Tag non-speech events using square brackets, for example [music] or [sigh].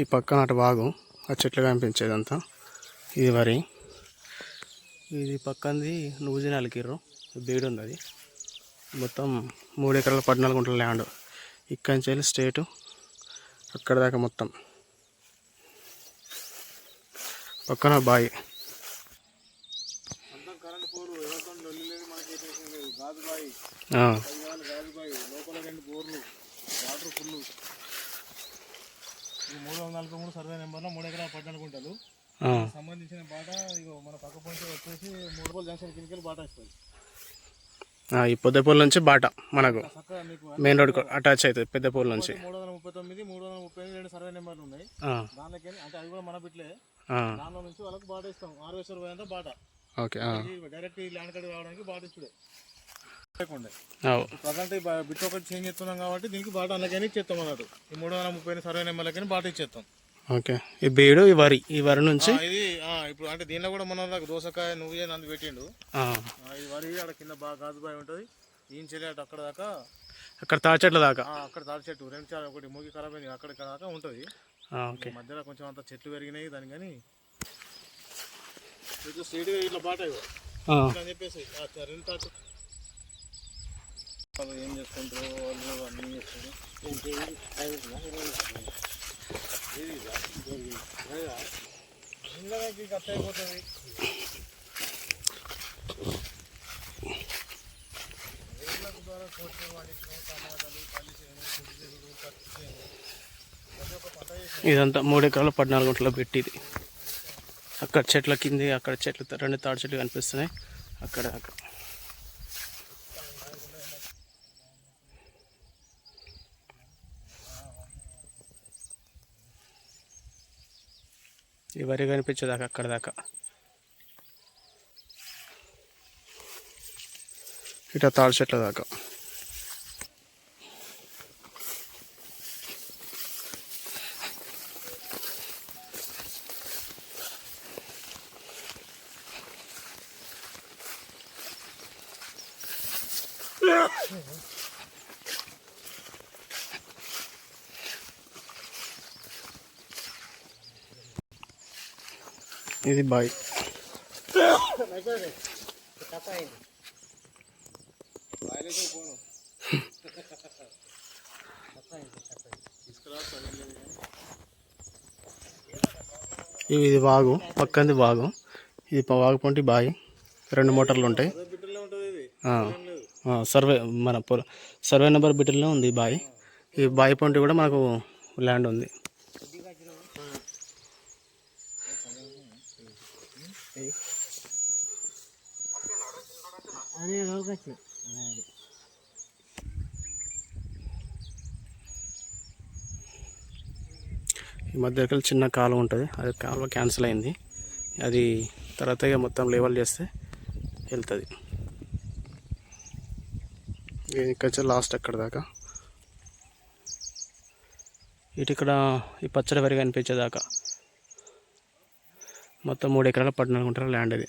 ఈ పక్కన అటు బాగు ఆ చెట్లు కనిపించేదంతా. ఇది వరి. ఇది పక్కనది నువ్వు కిర్రు. బీడు ఉంది అది మొత్తం మూడు ఎకరాల పద్నాలుగు గుంటల ల్యాండ్. ఇక్కడి నుంచి వెళ్ళి స్టేటు అక్కడ దాకా మొత్తం. పక్కన బాయి. బాయి గాజు బాయి. లోపల రెండు బోర్లు వాటర్ ఫుల్ ఈ మూడు వందల నలభై మూడు సర్వే నెంబర్లో మూడు ఎకరాల పద్నాలుగు గుంటలు ఆ, సంబంధించిన బాట ఇగో మన పక్క వచ్చేసి జంక్షన్ కిందకి బాట ఇస్తుంది ఈ నుంచి బాట మనకు. మెయిన్ రోడ్ అటాచ్ అవుతుంది పెద్దపూల నుంచి. మూడు వందల ముప్పై తొమ్మిది మూడు వందల ముప్పై రెండు సర్వే నెంబర్లు ఉన్నాయి. ఆ, దానిలోకి అంటే అవి కూడా మన బిట్లే. ఆ, దానిలో నుంచి వాళ్ళకి బాట ఇస్తాం. బాట. ఓకే డైరెక్ట్ ల్యాండ్ రావడానికి బాట ఇచ్చుడే. ప్రజెంట్ ఈ బా- బిట్ ఒకటి చేంజ్ చేస్తున్నాం కాబట్టి దీనికి బాట అందుకని ఇచ్చేస్తాం అన్నట్టు. ఈ మూడు వందల ముప్పై సర్వే నెంబర్లకని బాట ఇచ్చేస్తాం ఓకే. ఈ బీడు ఈ వరి ఈ వరి నుంచి? ఇది ఆ, ఇప్పుడు అంటే దీనిలో కూడా మన నాకు దోసకాయ నువ్వు నందు పెట్టిండు? ఇది వరి ఆడ కింద బాగా గాజుబాయి ఉంటుంది. ఈయన చెల్లి అటు అక్కడ దాకా అక్కడ తాటి చెట్ల దాకా? అక్కడ తాడి చెట్టు రెండు చాలా ఒకటి మూగి ఖరాబ్ అయింది. అక్కడ ఇక్కడ దాకా ఉంటుంది. ఓకే. మధ్యలో కొంచెం అంత చెట్లు పెరిగినాయి దాని కానీ. ఇట్లా స్ట్రైట్ ఇట్లా బాట చెప్పేసి రెండు తాటు వాళ్ళు ఏం చేసుకుంటారు వాళ్ళు అన్నీ చేస్తారు. ఏంటి? కట్ అయిపోతుంది నీళ్ళకు ద్వారా కోసిన వాటికి టమాటాలు పల్లి చేను కుదిరేడు పత్తి చేను ప్రతి ఇదంతా మూడు ఎకరాలు పద్నాలుగు గుంటల పెట్టిది. అక్కడ చెట్ల కింది అక్కడ చెట్లు రెండు తాడి చెట్లు కనిపిస్తున్నాయి. అక్కడ అక్కడ. ఈ వరి కనిపించేదాకా అక్కడ దాకా. ఇట్లా తాడి చెట్ల దాకా. [laughs] [laughs] ఇది బాయ్ ఇవి ఇది వాగు పక్కంది వాగు. ఇది వాగు పొంటి బాయి. రెండు మోటార్లు ఉంటాయి. ఆ, సర్వే మన పొల- సర్వే నెంబర్ బిడ్డలో ఉంది బావి బాయి. ఈ బాయి పొంటి కూడా మనకు ల్యాండ్ ఉంది. అదే లోకస్ ఈ మధ్యలో చిన్న కాలువ ఉంటుంది. అది కాలువ క్యాన్సిల్ అయింది. అది తర్వాత మొత్తం లెవెల్ చేస్తే వెళ్తుంది. ఇక్కడ లాస్ట్ అక్కడ దాకా. ఇటు ఇక్కడ ఈ పచ్చడి వరి కనిపించేదాకా. మొత్తం మూడు ఎకరాల పద్నాలుగు గుంటల ల్యాండ్ ఇది